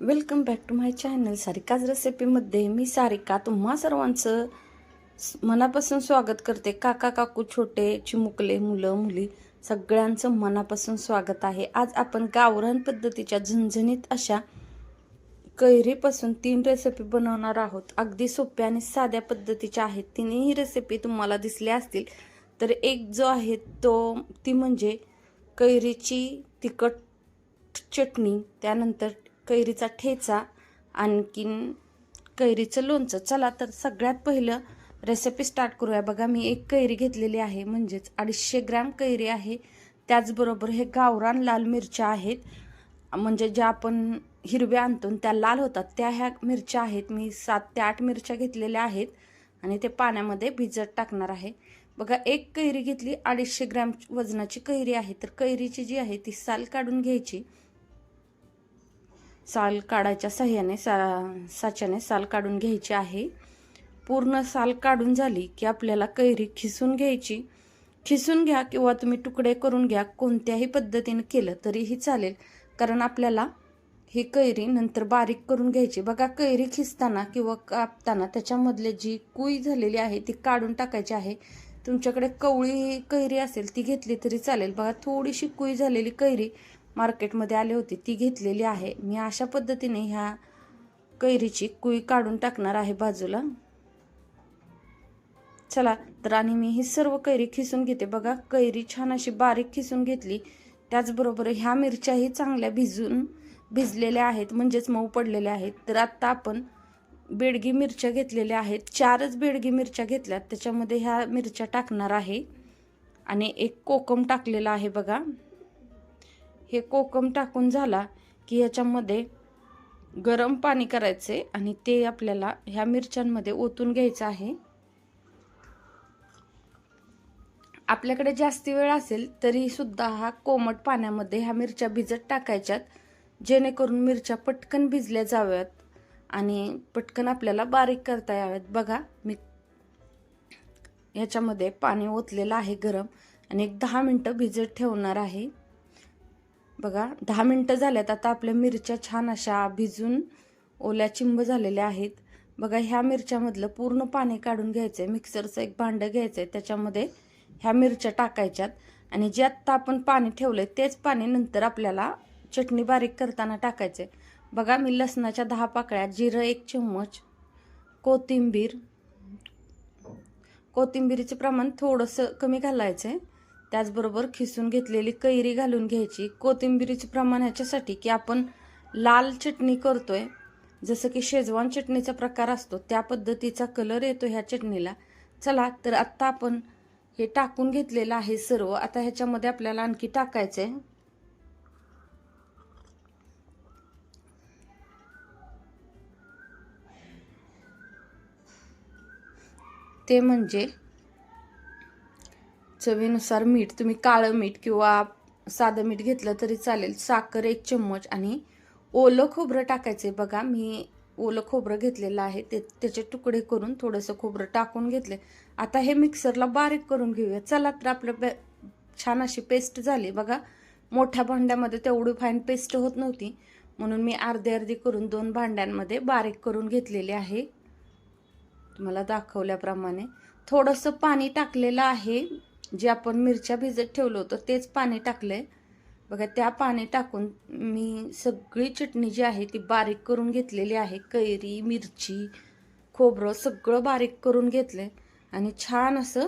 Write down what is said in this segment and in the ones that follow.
Welcome back to my channel Sarika's रेसिपीमध्ये मी सारिका तुम्हा सर्वांचं मनापासून स्वागत करते. काका काकू छोटे चिमुकले मुलं मुली सगळ्यांचं मनापासून स्वागत आहे. आज आपण गावरान पद्धतीच्या झणझणीत अशा कैरीपासून तीन रेसिपी बनवणार आहोत. अगदी सोप्या आणि साध्या पद्धतीच्या आहेत. तिन्ही रेसिपी तुम्हाला दिसल्या असतील. तर एक जो आहे तो ती म्हणजे कैरीची तिखट चटणी त्यानंतर कैरीचा ठेचा आणखीन कैरीचं लोणचं. चला तर सगळ्यात पहिलं रेसिपी स्टार्ट करूया. बघा मी एक कैरी घेतलेली आहे म्हणजेच अडीचशे ग्रॅम कैरी आहे. त्याचबरोबर हे गावरान लाल मिरच्या आहेत. म्हणजे ज्या आपण हिरव्या आणतो त्या लाल होतात त्या ह्या मिरच्या आहेत. मी सात ते आठ मिरच्या घेतलेल्या आहेत आणि ते पाण्यामध्ये भिजत टाकणार आहे. बघा एक कैरी घेतली अडीचशे ग्रॅम वजनाची कैरी आहे. तर कैरीची जी आहे ती साल काढून घ्यायची. साल काढायच्या सहाय्याने सा साच्याने साल काढून घ्यायची आहे. पूर्ण साल काढून झाली की आपल्याला कैरी खिसून घ्यायची. खिसून घ्या किंवा तुम्ही तुकडे करून घ्या कोणत्याही पद्धतीने केलं तरीही चालेल. कारण आपल्याला ही कैरी नंतर बारीक करून घ्यायची. बघा कैरी खिसताना किंवा कापताना त्याच्यामधले जी कुई झालेली आहे ती काढून टाकायची आहे. तुमच्याकडे कवळी कैरी असेल ती घेतली तरी चालेल. बघा थोडीशी कुई झालेली कैरी मार्केटमध्ये आली होती ती घेतलेली आहे. मी अशा पद्धतीने ह्या कैरीची कुई काढून टाकणार आहे बाजूला. चला तर आणि मी ही सर्व कैरी खिसून घेते. बघा कैरी छान अशी बारीक खिसून घेतली. त्याचबरोबर ह्या मिरच्याही चांगल्या भिजून भिजलेल्या आहेत म्हणजेच मऊ पडलेल्या आहेत. तर आत्ता आपण बेडगी मिरच्या घेतलेल्या आहेत. चारच बेडगी मिरच्या घेतल्यात. त्याच्यामध्ये ह्या मिरच्या टाकणार आहे. आणि एक कोकम टाकलेला आहे बघा. हे कोकम टाकून झाला की याच्यामध्ये गरम पाणी करायचे आणि ते आपल्याला ह्या मिरच्यांमध्ये ओतून घ्यायचं आहे. आपल्याकडे जास्ती वेळ असेल तरी सुद्धा हा कोमट पाण्यामध्ये ह्या मिरच्या भिजत टाकायच्यात जेणेकरून मिरच्या पटकन भिजल्या जाव्यात आणि पटकन आपल्याला बारीक करता याव्यात. बघा मी ह्याच्यामध्ये पाणी ओतलेलं आहे गरम आणि एक दहा मिनटं भिजत ठेवणार आहे. बघा दहा मिनटं झाल्यात. आता आपल्या मिरच्या छान अशा भिजून ओल्या चिंब झालेल्या आहेत. बघा ह्या मिरच्यामधलं पूर्ण पाणी काढून घ्यायचं आहे मिक्सरचं एक भांडं घ्यायचं आहे त्याच्यामध्ये ह्या मिरच्या टाकायच्यात. आणि जे आत्ता आपण पाणी ठेवलं आहे तेच पाणी नंतर आपल्याला चटणी बारीक करताना टाकायचं आहे बघा मी लसणाच्या दहा पाकळ्या जिरं एक चम्मच कोथिंबीर. कोथिंबीरीचं प्रमाण थोडंसं कमी घालायचं आहे त्याचबरोबर खिसून घेतलेली कैरी घालून घ्यायची. कोथिंबीरीचं प्रमाण ह्याच्यासाठी की आपण लाल चटणी करतोय. जसं की शेजवान चटणीचा प्रकार असतो त्या पद्धतीचा कलर येतो ह्या चटणीला. चला तर आत्ता आपण हे टाकून घेतलेलं आहे सर्व. आता ह्याच्यामध्ये आपल्याला आणखी टाकायचं आहे ते म्हणजे चवीनुसार मीठ तुम्ही काळं मीठ किंवा साधं मीठ घेतलं तरी चालेल. साखर एक चम्मच आणि ओलं खोबरं टाकायचं आहे बघा मी ओलं खोबरं घेतलेलं आहे. ते त्याचे तुकडे करून थोडंसं खोबरं टाकून घेतले आता हे मिक्सरला बारीक करून घेऊया. चला तर आपलं बे छान अशी पेस्ट झाली. बघा मोठ्या भांड्यामध्ये तेवढी फाईन पेस्ट होत नव्हती. म्हणून मी अर्धी अर्धी करून दोन भांड्यांमध्ये बारीक करून घेतलेली आहे. तुम्हाला दाखवल्याप्रमाणे. थोडंसं पाणी टाकलेलं आहे. जे आपण मिरच्या भिजत ठेवलं होतं तेच पाणी टाकलंय. बघा त्या पाणी टाकून मी सगळी चटणी जी आहे ती बारीक करून घेतलेली आहे. कैरी मिरची खोबरं सगळं बारीक करून घेतलंय. आणि छान असं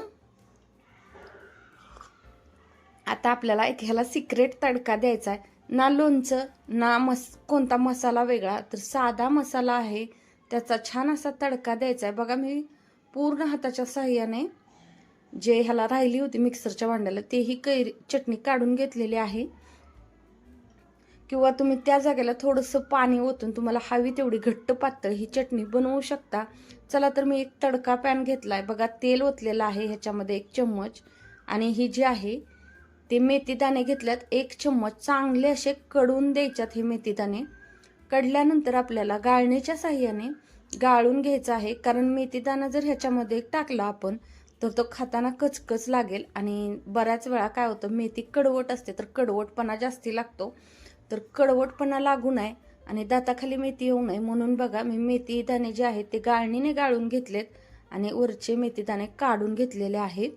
आता आपल्याला एक ह्याला सिक्रेट तडका द्यायचा आहे. ना लोणचं ना मस कोणता मसाला वेगळा तर साधा मसाला आहे. त्याचा छान असा तडका द्यायचा आहे. बघा मी पूर्ण हाताच्या साह्याने जे ह्याला राहिली होती मिक्सरच्या भांड्याला तेही कैरी चटणी काढून घेतलेली आहे. किंवा तुम्ही त्या जागेला थोडंसं पाणी ओतून तुम्हाला हवी तेवढी घट्ट पातळ ही चटणी बनवू शकता. चला तर मी एक तडका पॅन घेतला आहे बघा तेल ओतलेलं आहे ह्याच्यामध्ये एक चम्मच. आणि ही जी आहे ते मेथीदाणे घेतल्यात. एक चम्मच. चांगले असे कडून द्यायच्यात हे मेथीदाणे कडल्यानंतर आपल्याला गाळणीच्या साह्याने गाळून घ्यायचं आहे. कारण मेथीदाणा जर ह्याच्यामध्ये टाकला आपण तर तो खाताना कचकच लागेल आणि बऱ्याच वेळा काय होतं मेथी कडवट असते तर कडवटपणा जास्ती लागतो. तर कडवटपणा लागू नये आणि दाताखाली मेथी येऊ नये. म्हणून बघा मी मेथी दाणे जे आहेत ते गाळणीने गाळून घेतलेत आणि वरचे मेथी दाणे काढून घेतलेले आहेत.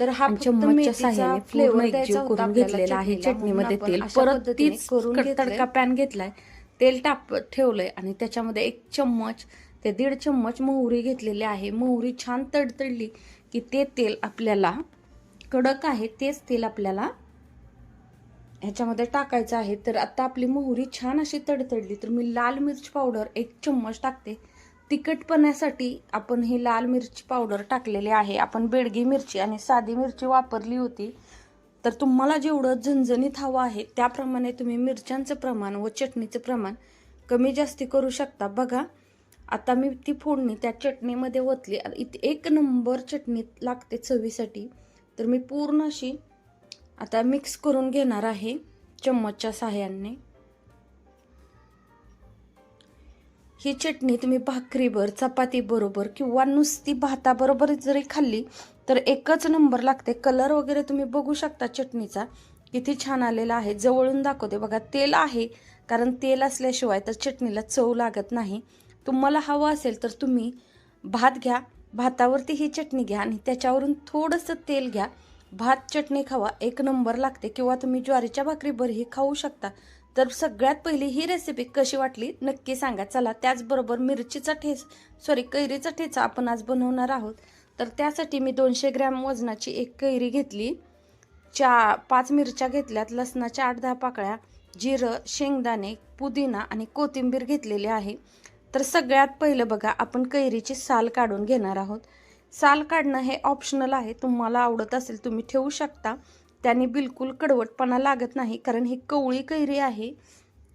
तर हा एकजीव होता करून घेतलेला आहे. चटणीमध्ये तेल. परत तीच करून तडका. पॅन घेतलाय. तेल टाप ठेवलंय आणि त्याच्यामध्ये एक चम्मच ते दीड चम्मच मोहरी घेतलेली आहे. मोहरी छान तडतडली की ते तेल आपल्याला कडक आहे तेच तेल आपल्याला ह्याच्यामध्ये टाकायचं आहे. तर आता आपली मोहरी छान अशी तडतडली तर मी लाल मिरच पावडर एक चम्मच टाकते. तिखटपणासाठी आपण ही लाल मिरची पावडर टाकलेली आहे. आपण बेडगी मिरची आणि साधी मिरची वापरली होती. तर तुम्हाला जेवढं झणझणीत हवं आहे त्याप्रमाणे तुम्ही मिरच्यांचं प्रमाण व चटणीचं प्रमाण कमी जास्ती करू शकता. बघा आता मी ती फोडणी त्या चटणीमध्ये ओतली. इथे एक नंबर चटणी लागते चवीसाठी. तर मी पूर्ण अशी आता मिक्स करून घेणार आहे चम्मचच्या साह्याने. ही चटणी तुम्ही भाकरीवर चपातीबरोबर किंवा नुसती भाताबरोबर जरी खाल्ली तर एकच नंबर लागते. कलर वगैरे तुम्ही बघू शकता चटणीचा. किती छान आलेला आहे. जवळून दाखवते. बघा तेल आहे. कारण तेल असल्याशिवाय तर चटणीला चव लागत नाही. तुम्हाला हवं असेल तर तुम्ही भात घ्या भातावरती ही चटणी घ्या आणि त्याच्यावरून थोडंसं तेल घ्या. भात चटणी खावा एक नंबर लागते. किंवा तुम्ही ज्वारीच्या भाकरीवरही खाऊ शकता. तर सगळ्यात पहिली ही रेसिपी कशी वाटली नक्की सांगा. चला त्याचबरोबर मिरचीचा ठेच सॉरी कैरीचा ठेचा आपण आज बनवणार आहोत. तर त्यासाठी मी दोनशे ग्रॅम वजनाची एक कैरी घेतली. चा पाच मिरच्या घेतल्यात. लसणाच्या आठ दहा पाकळ्या जिरं शेंगदाणे पुदिना आणि कोथिंबीर घेतलेली आहे. तर सगळ्यात पहिलं बघा आपण कैरीची साल काढून घेणार आहोत. साल काढणं हे ऑप्शनल आहे. तुम्हाला आवडत असेल तुम्ही ठेवू शकता. त्याने बिलकुल कडवटपणा लागत नाही कारण ही कवळी कैरी आहे.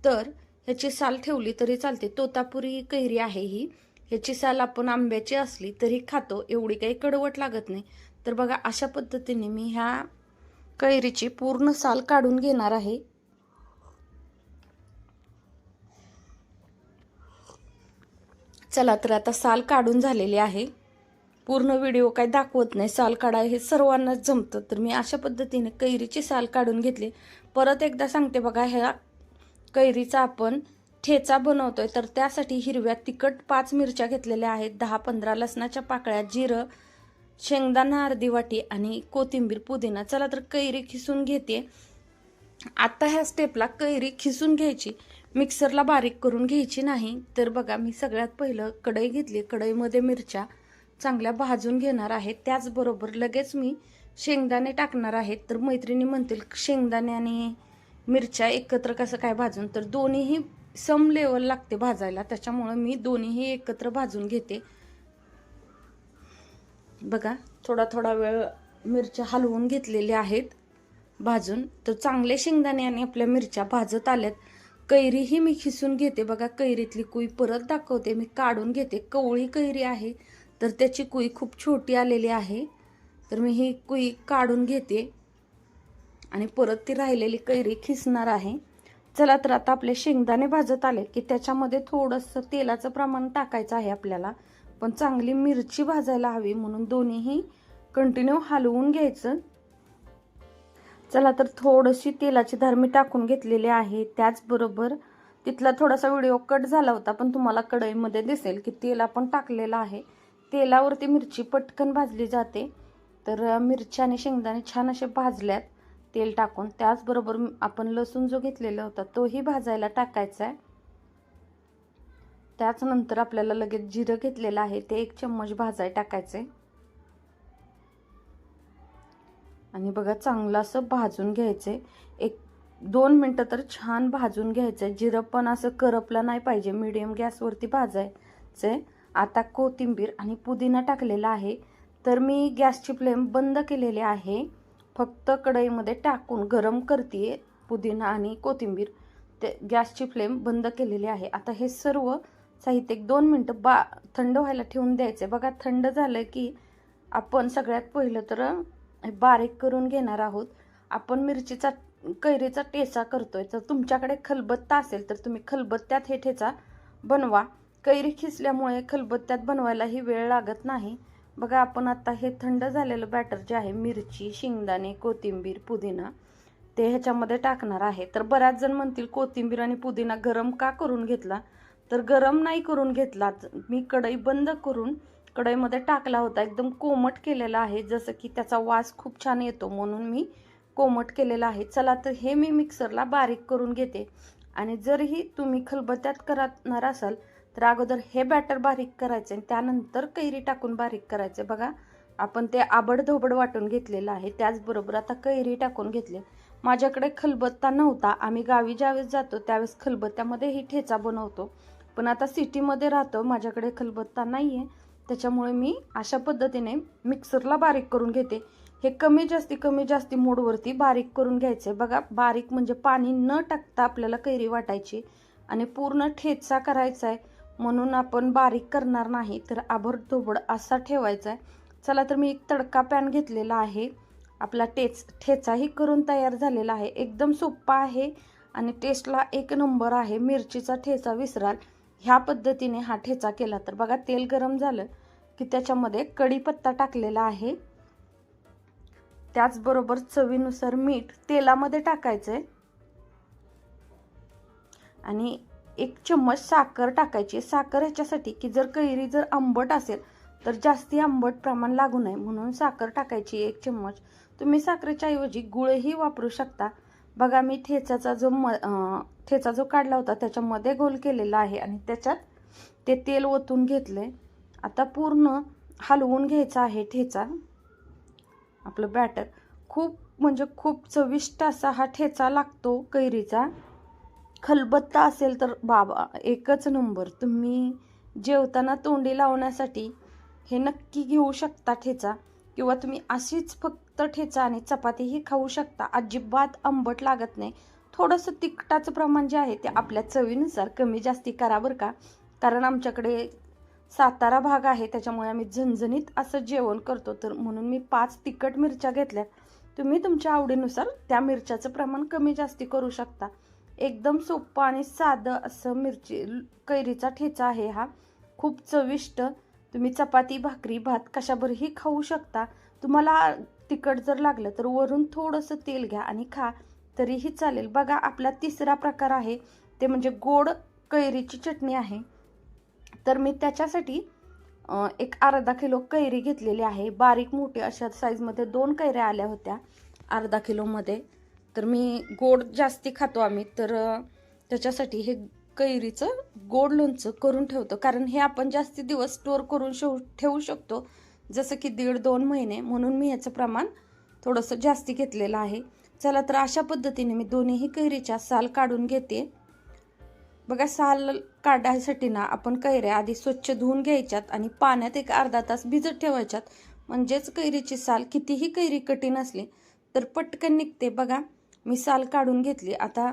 तर ह्याची साल ठेवली तरी चालते. तोतापुरी कैरी आहे ही. ह्याची साल आपण आंब्याची असली तरी खातो. एवढी काही कडवट लागत नाही. तर बघा अशा पद्धतीने मी ह्या कैरीची पूर्ण साल काढून घेणार आहे. चला तर आता साल काढून झालेली आहे. पूर्ण व्हिडिओ काय दाखवत नाही. साल काढा हे सर्वांनाच जमतं. तर मी अशा पद्धतीने कैरीची साल काढून घेतली. परत एकदा सांगते बघा ह्या कैरीचा आपण ठेचा बनवतोय. तर त्यासाठी हिरव्या तिखट पाच मिरच्या घेतलेल्या आहेत. दहा पंधरा लसणाच्या पाकळ्या जिरं शेंगदाणा अर्धी वाटी आणि कोथिंबीर पुदिना. चला तर कैरी खिसून घेते. आता ह्या स्टेपला कैरी खिसून घ्यायची. मिक्सरला बारीक करून घ्यायची नाही तर बघा मी सगळ्यात पहिलं कढई घेतली. कढईमध्ये मिरच्या चांगल्या भाजून घेणार आहे. त्याचबरोबर लगेच मी शेंगदाणे टाकणार आहेत तर मैत्रिणी म्हणतील शेंगदाणे आणि मिरच्या एकत्र कसं काय भाजून? तर दोन्हीही सम लेवल लागते भाजायला. त्याच्यामुळं मी दोन्हीही एकत्र भाजून घेते. बघा थोडा थोडा वेळ मिरच्या हलवून घेतलेल्या आहेत भाजून. तर चांगले शेंगदाणे आणि आपल्या मिरच्या भाजत आल्यात. कैरीही मी खिसून घेते. बघा कैरीतली कुई परत दाखवते. मी काढून घेते. कवळी कैरी आहे. तर त्याची कुई खूप छोटी आलेली आहे. तर मी ही कुई काढून घेते. आणि परत ती राहिलेली कैरी खिसणार आहे. चला तर आता आपले शेंगदाणे भाजत आले की त्याच्यामध्ये थोडंसं तेलाचं प्रमाण टाकायचं आहे आपल्याला. पण चांगली मिरची भाजायला हवी म्हणून दोन्हीही कंटिन्यू हलवून घ्यायचं. चला तर थोडीशी तेलाची धार मी टाकून घेतलेली आहे. त्याचबरोबर तिथला थोडासा व्हिडिओ कट झाला होता पण तुम्हाला कढईमध्ये दिसेल की तेल आपण टाकलेलं आहे. तेलावरती मिरची पटकन भाजली जाते. तर मिरची आणि शेंगदाणे छान असे भाजल्यात तेल टाकून. त्याचबरोबर आपण लसूण जो घेतलेला होता तोही भाजायला टाकायचा आहे. त्याचनंतर आपल्याला लगेच जिरं घेतलेलं आहे. ते एक चम्मच भाजाय टाकायचे आणि बघा चांगलं असं भाजून घ्यायचं एक दोन मिनटं तर छान भाजून घ्यायचं जिरं पण असं करपलं नाही पाहिजे. मिडियम गॅसवरती भाजायचं आता कोथिंबीर आणि पुदिना टाकलेला आहे. तर मी गॅसची फ्लेम बंद केलेली आहे. फक्त कढईमध्ये टाकून गरम करते पुदिना आणि कोथिंबीर. ते गॅसची फ्लेम बंद केलेली आहे. आता हे सर्व साहित्य एक दोन मिनटं बा थंड व्हायला ठेवून द्यायचं बघा थंड झालं की आपण सगळ्यात पहिलं तर बारीक करून घेणार आहोत. आपण मिरचीचा कैरीचा ठेचा करतोय. तर तुमच्याकडे खलबत्ता असेल तर तुम्ही खलबत्त्यात हे ठेचा बनवा. कैरी खिसल्यामुळे खलबत्त्यात बनवायलाही वेळ लागत नाही. बघा आपण आता हे थंड झालेलं बॅटर जे आहे मिरची शेंगदाणे कोथिंबीर पुदिना ते ह्याच्यामध्ये टाकणार आहे. तर बऱ्याच जण म्हणतील कोथिंबीर आणि पुदिना गरम का करून घेतला? तर गरम नाही करून घेतला मी कढई बंद करून कढईमध्ये टाकला होता. एकदम कोमट केलेला आहे. जसं की त्याचा वास खूप छान येतो म्हणून मी कोमट केलेला आहे. चला तर हे मी मिक्सरला बारीक करून घेते. आणि जरही तुम्ही खलबत्त्यात करणार असाल तर अगोदर हे बॅटर बारीक करायचे आणि त्यानंतर कैरी टाकून बारीक करायचे. बघा आपण ते आबडधोबड वाटून घेतलेलं आहे. त्याचबरोबर आता कैरी टाकून घेतले. माझ्याकडे खलबत्ता नव्हता. आम्ही गावी ज्यावेळेस जातो त्यावेळेस खलबत्त्यामध्ये ही ठेचा बनवतो. पण आता सिटीमध्ये राहतो. माझ्याकडे खलबत्ता नाही आहे त्याच्यामुळे मी अशा पद्धतीने मिक्सरला बारीक करून घेते. हे कमी जास्ती कमी जास्ती मोडवरती बारीक करून घ्यायचे. बघा बारीक म्हणजे पाणी न टाकता आपल्याला कैरी वाटायची आणि पूर्ण ठेचा करायचा आहे म्हणून आपण बारीक करणार नाही तर आभरधोबड असा ठेवायचा आहे चला तर मी एक तडका पॅन घेतलेला आहे. आपला टेच ठेचाही करून तयार झालेला आहे. एकदम सोप्पा आहे आणि टेस्टला एक नंबर आहे. मिरचीचा ठेचा विसराल. ह्या पद्धतीने हा ठेचा केला तर बघा तेल गरम झालं की त्याच्यामध्ये कढीपत्ता टाकलेला आहे. त्याचबरोबर चवीनुसार मीठ तेलामध्ये टाकायचं आहे आणि एक चम्मच साखर टाकायची. साखर ह्याच्यासाठी की जर कैरी जर आंबट असेल तर जास्ती आंबट प्रमाण लागू नये. म्हणून साखर टाकायची एक चम्मच. तुम्ही साखरेच्या ऐवजी गुळही वापरू शकता. बघा मी ठेचाचा जो म ठेचा जो काढला होता त्याच्यामध्ये गोल केलेला आहे आणि त्याच्यात ते तेल ओतून घेतले आता पूर्ण हलवून घ्यायचा आहे ठेचा. आपलं बॅटर खूप म्हणजे खूप चविष्ट असा हा ठेचा लागतो कैरीचा. खलबत्ता असेल तर बाबा एकच नंबर. तुम्ही जेवताना तोंडी लावण्यासाठी हे नक्की घेऊ शकता ठेचा. किंवा तुम्ही अशीच फक्त ठेचा आणि चपातीही खाऊ शकता. अजिबात आंबट लागत नाही. थोडंसं तिखटाचं प्रमाण जे आहे ते आपल्या चवीनुसार कमी जास्ती करा बरं का. कारण आमच्याकडे सातारा भाग आहे त्याच्यामुळे आम्ही झणझणीत असं जेवण करतो. तर म्हणून मी पाच तिखट मिरच्या घेतल्या. तुम्ही तुमच्या आवडीनुसार त्या मिरच्याचं प्रमाण कमी जास्ती करू शकता. एकदम सोपं आणि साधं असं मिरची कैरीचा ठेचा आहे हा. खूप चविष्ट. तुम्ही चपाती भाकरी भात कशाभरही खाऊ शकता. तुम्हाला तिखट जर लागलं तर वरून थोडंसं तेल घ्या आणि खा. तरीही चालेल. बघा आपला तिसरा प्रकार आहे ते म्हणजे गोड कैरीची चटणी आहे. तर मी त्याच्यासाठी एक अर्धा किलो कैरी घेतलेली आहे. बारीक मोठी अशा साईजमध्ये दोन कैऱ्या आल्या होत्या अर्धा किलोमध्ये. तर मी गोड जास्ती खातो आम्ही तर त्याच्यासाठी हे कैरीचं गोड लोणचं करून ठेवतो. कारण हे आपण जास्ती दिवस स्टोअर करून शेव ठेवू शकतो. जसं की दीड दोन महिने म्हणून मी ह्याचं प्रमाण थोडंसं जास्ती घेतलेलं आहे. चला तर अशा पद्धतीने मी दोन्हीही कैरीच्या साल काढून घेते. बघा साल काढायसाठी ना आपण कैऱ्या आधी स्वच्छ धुवून घ्यायच्यात आणि पाण्यात एक अर्धा तास भिजत ठेवायच्यात. म्हणजेच कैरीची साल कितीही कैरी कठीण असली तर पटकन निघते. बघा मी साल काढून घेतली. आता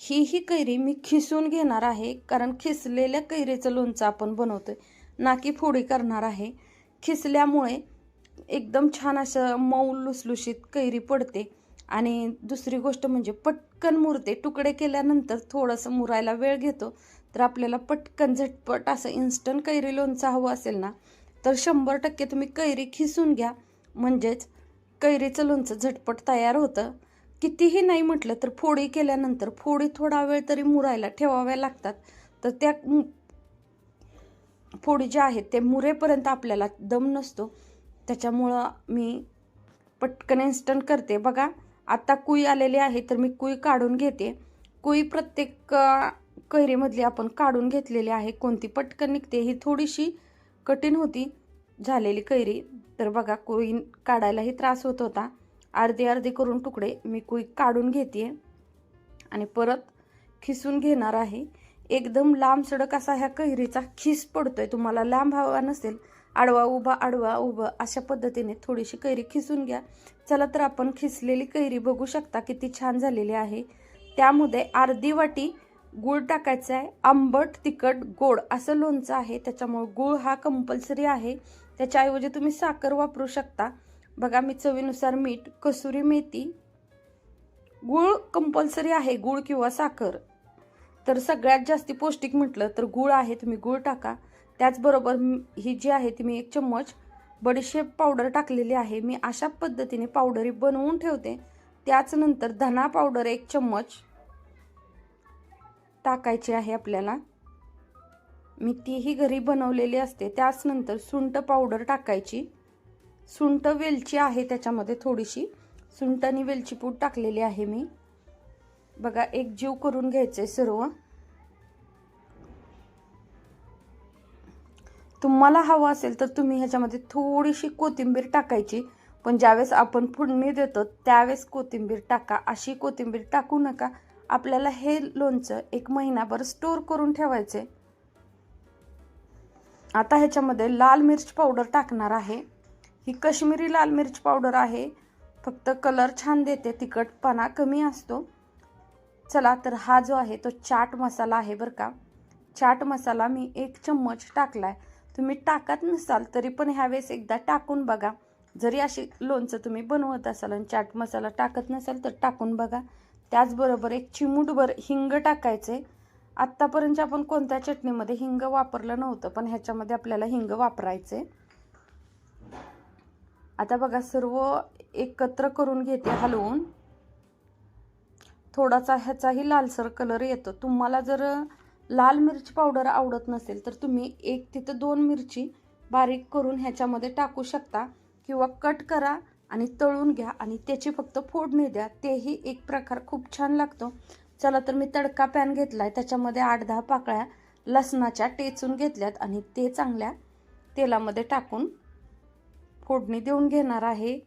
ही ही कैरी मी खिसून घेणार आहे कारण खिसलेल्या कैरीचं लोणचं आपण बनवतोय. ना की फोडी करणार आहे. खिसल्यामुळे एकदम छान असं मऊ लुसलुशीत कैरी पडते. आणि दुसरी गोष्ट म्हणजे पटकन मुरते. तुकडे केल्यानंतर थोडंसं मुरायला वेळ घेतो. तर आपल्याला पटकन झटपट असं इन्स्टंट कैरी लोणचं हवं असेल ना तर शंभर टक्के तुम्ही कैरी खिसून घ्या. म्हणजेच कैरीचं लोणचं झटपट तयार होतं. कितीही नाही म्हटलं तर फोडी केल्यानंतर फोडी थोडा वेळ तरी मुरायला ठेवाव्या लागतात. तर त्या फोडी ज्या आहेत ते मुरेपर्यंत आपल्याला दम नसतो. त्याच्यामुळं मी पटकन इन्स्टंट करते. बघा आता कुई आलेली आहे तर मी कुई काढून घेते. कुई प्रत्येक कैरीमधली आपण काढून घेतलेली आहे. कोणती पटकन निघते ही थोडीशी कठीण होती झालेली कैरी. तर बघा कुई काढायलाही त्रास होत होता. अर्धे अर्धे करून तुकडे मी कुई काढून घेते आणि परत खिसून घेणार आहे. एकदम लांब सडक असा ह्या कैरीचा खिस पडतोय. तुम्हाला लांब हवा नसेल आडवा उभा आडवा उभं अशा पद्धतीने थोडीशी कैरी खिसून घ्या. चला तर आपण खिसलेली कैरी बघू शकता किती छान झालेली आहे. त्यामध्ये अर्धी वाटी गूळ टाकायचा आहे. आंबट तिखट गोड असं लोणचं आहे. त्याच्यामुळे गूळ हा कंपल्सरी आहे. त्याच्याऐवजी तुम्ही साखर वापरू शकता. बघा मी चवीनुसार मीठ कसुरी मेथी गूळ कंपल्सरी आहे. गूळ किंवा साखर. तर सगळ्यात जास्ती पौष्टिक म्हटलं तर गूळ आहे. तुम्ही गूळ टाका. त्याचबरोबर ही जी आहे ती मी एक चम्मच बडीशेप पावडर टाकलेली आहे. मी अशा पद्धतीने पावडरी बनवून ठेवते. त्याच नंतर धना पावडर एक चम्मच टाकायची आहे आपल्याला. मी तीही घरी बनवलेली असते. त्याच नंतर पावडर टाकायची. सुंट वेलची आहे त्याच्यामध्ये थोडीशी. सुंट आणि वेलची पूड टाकलेली आहे मी. बघा एक जीव करून घ्यायचं आहे सर्व. तुम्हाला हवं असेल तर तुम्ही ह्याच्यामध्ये थोडीशी कोथिंबीर टाकायची. पण ज्यावेळेस आपण फोडणी देतो त्यावेळेस कोथिंबीर टाका. अशी कोथिंबीर टाकू नका. आपल्याला हे लोणचं एक महिनाभर स्टोर करून ठेवायचे आता ह्याच्यामध्ये लाल मिरच पावडर टाकणार आहे. ही कश्मीरी लाल मिरच पावडर आहे. फक्त कलर छान देते. तिखटपणा कमी असतो. चला तर हा जो आहे तो चाट मसाला आहे बरं का. चाट मसाला मी एक चम्मच टाकला आहे तुम्ही टाकत नसाल तरी पण ह्यावेळेस एकदा टाकून बघा. जरी अशी लोणचं तुम्ही बनवत असाल आणि चाट मसाला टाकत नसाल तर टाकून बघा. त्याचबरोबर एक चिमूटभर हिंग टाकायचे आत्तापर्यंत आपण कोणत्या चटणीमध्ये हिंग वापरलं नव्हतं पण ह्याच्यामध्ये आपल्याला हिंग वापरायचे आता बघा सर्व एकत्र करून घेते हलवून. थोडासा ह्याचाही लालसर कलर येतो. तुम्हाला जर लाल मिरची पावडर आवडत नसेल तर तुम्ही एक तिथं दोन मिरची बारीक करून ह्याच्यामध्ये टाकू शकता किंवा कट करा आणि तळून घ्या आणि त्याची फक्त फोडणी द्या. तेही एक प्रकार खूप छान लागतो. चला तर मी तडका पॅन घेतला आहे त्याच्यामध्ये आठ दहा पाकळ्या लसणाच्या टेचून घेतल्यात आणि ते चांगल्या तेलामध्ये टाकून फोडणी देऊन घेणार आहे.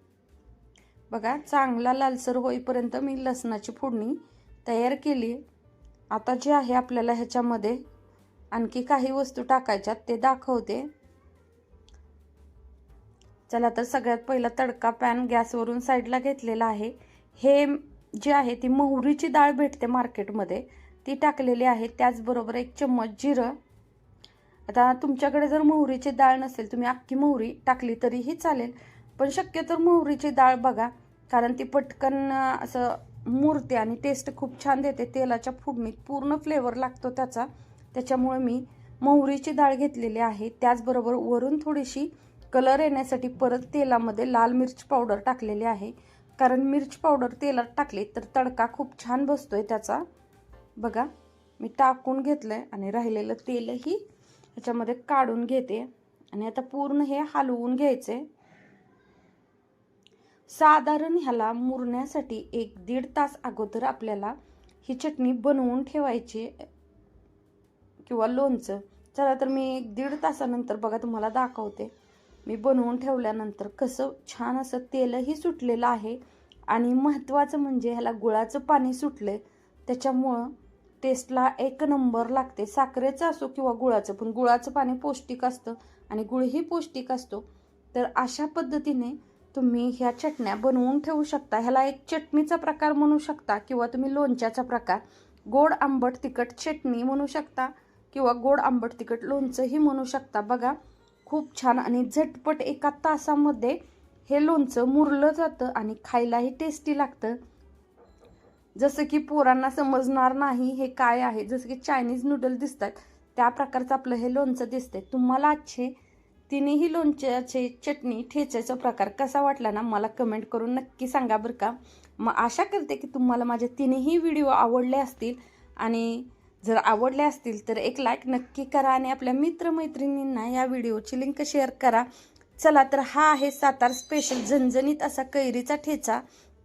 बघा चांगला लालसर होईपर्यंत मी लसणाची फोडणी तयार केली आता जे आहे आपल्याला ह्याच्यामध्ये आणखी काही वस्तू टाकायच्यात ते दाखवते. चला तर सगळ्यात पहिला तडका पॅन गॅसवरून साईडला घेतलेला आहे. हे जे आहे ती मोहरीची डाळ भेटते मार्केटमध्ये. ती टाकलेली आहे त्याचबरोबर एक चम्मच जिरं. आता तुमच्याकडे जर मोहरीची डाळ नसेल तुम्ही अख्खी मोहरी टाकली तरीही चालेल. पण शक्यतो मोहरीची डाळ बघा कारण ती पटकन असं मुरते आणि टेस्ट खूप छान देते. तेलाच्या फोडणीत पूर्ण फ्लेवर लागतो त्याचा. त्याच्यामुळे मी मोहरीची डाळ घेतलेली आहे. त्याचबरोबर वरून थोडीशी कलर येण्यासाठी परत तेलामध्ये लाल मिरच पावडर टाकलेली आहे. कारण मिरच पावडर तेलात टाकली तर तडका खूप छान बसतोय त्याचा. बघा मी टाकून घेतलं आहे आणि राहिलेलं तेलही ह्याच्यामध्ये काढून घेते. आणि आता पूर्ण हे हलवून घ्यायचे साधारण ह्याला मुरण्यासाठी एक दीड तास अगोदर आपल्याला ही चटणी बनवून ठेवायची किंवा लोणचं. चला तर मी एक दीड तासानंतर बघा तुम्हाला दाखवते. मी बनवून ठेवल्यानंतर कसं छान असं तेलही सुटलेलं आहे आणि महत्त्वाचं म्हणजे ह्याला गुळाचं पाणी सुटलं आहे त्याच्यामुळं टेस्टला एक नंबर लागते. साखरेचं असो किंवा गुळाचं पण गुळाचं पाणी पौष्टिक असतं आणि गुळही पौष्टिक असतो. तर अशा पद्धतीने तुम्ही ह्या चटण्या बनवून ठेवू शकता. ह्याला एक चटणीचा प्रकार म्हणू शकता किंवा तुम्ही लोणच्याचा प्रकार. गोड आंबट तिखट चटणी म्हणू शकता किंवा गोड आंबट तिखट लोणचंही म्हणू शकता. बघा खूप छान आणि झटपट एका तासामध्ये हे लोणचं मुरलं जातं आणि खायलाही टेस्टी लागतं. जसं की पोरांना समजणार नाही हे काय आहे. जसं की चायनीज नूडल दिसतात. त्या प्रकारचं आपलं हे लोणचं दिसतंय. तुम्हाला आजचे तिनेही लोणच्याचे चटणी ठेचायचा प्रकार कसा वाटला ना मला कमेंट करून नक्की सांगा बरं का. मग आशा करते की तुम्हाला माझे तिन्ही व्हिडिओ आवडले असतील. आणि जर आवडले असतील तर एक लाईक नक्की करा आणि आपल्या मित्रमैत्रिणींना या व्हिडिओची लिंक शेअर करा. चला तर हा आहे सातार स्पेशल झणझणीत असा कैरीचा ठेचा.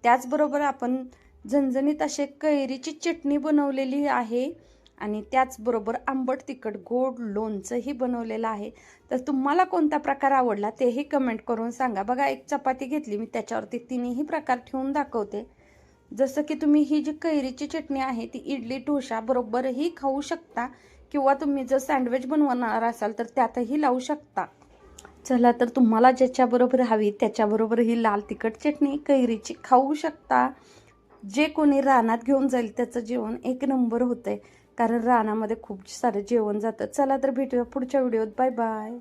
त्याचबरोबर आपण झणझणीत असे कैरीची चटणी बनवलेली आहे. आणि त्याचबरोबर आंबट तिखट गोड लोणचंही बनवलेलं आहे. तर तुम्हाला कोणता प्रकार आवडला तेही कमेंट करून सांगा. बघा एक चपाती घेतली मी त्याच्यावरती तिन्ही प्रकार ठेवून दाखवते. जसं की तुम्ही ही जी कैरीची चटणी आहे ती इडली डोसा बरोबरही खाऊ शकता किंवा तुम्ही जर सँडविच बनवणार असाल तर त्यातही लावू शकता. चला तर तुम्हाला ज्याच्याबरोबर हवी त्याच्याबरोबर ही लाल तिखट चटणी कैरीची खाऊ शकता. जे कोणी रानात घेऊन जाईल त्याचं जेवण एक नंबर होतं आहे कारण रानामध्ये खूप सारं जेवण जातं. चला तर भेटूया पुढच्या व्हिडिओत. Bye bye.